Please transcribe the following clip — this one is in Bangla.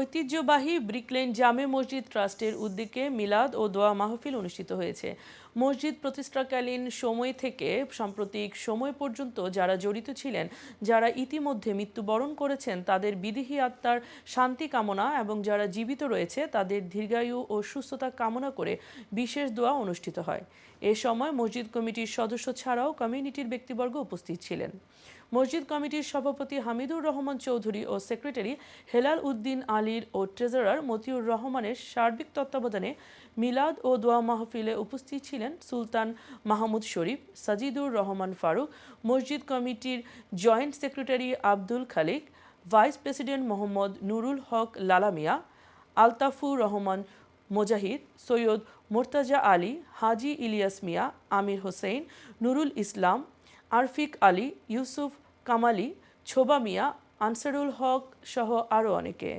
ঐতিহ্যবাহী ব্রিকলেন জামে মসজিদ ট্রাস্টের উদ্যোগে মিলাদ ও দোয়া মাহফিল অনুষ্ঠিত হয়েছে। মসজিদ প্রতিষ্ঠাকালীন সময় থেকে সাম্প্রতিক সময় পর্যন্ত যারা জড়িত ছিলেন, যারা ইতিমধ্যে মৃত্যুবরণ করেছেন, তাদের বিদেহী আত্মার শান্তি কামনা এবং যারা জীবিত রয়েছে, তাদের দীর্ঘায়ু ও সুস্থতা কামনা করে বিশেষ দোয়া অনুষ্ঠিত হয়। এ সময় মসজিদ কমিটির সদস্য ছাড়াও কমিউনিটির ব্যক্তিবর্গ উপস্থিত ছিলেন। মসজিদ কমিটির সভাপতি হামিদুর রহমান চৌধুরী ও সেক্রেটারি হেলাল উদ্দিন আলীর ও ট্রেজারার মতিউর রহমানের সার্বিক তত্ত্বাবধানে মিলাদ ও দোয়া মাহফিলে উপস্থিত ছিলেন সুলতান মাহমুদ শরীফ, সাজিদুর রহমান ফারুক, মসজিদ কমিটির joint secretary Abdul Khalik, vice president Mohammad Nurul Haque Lalamia Altafur Rahman Mojahid, Syed Mortaza Ali, Haji Ilias Mia, Amir Hossain, Nurul Islam, Arfik Ali, Yusuf Kamali, Shoba Mia, Ansarul Haque সহ আরও অনেকে।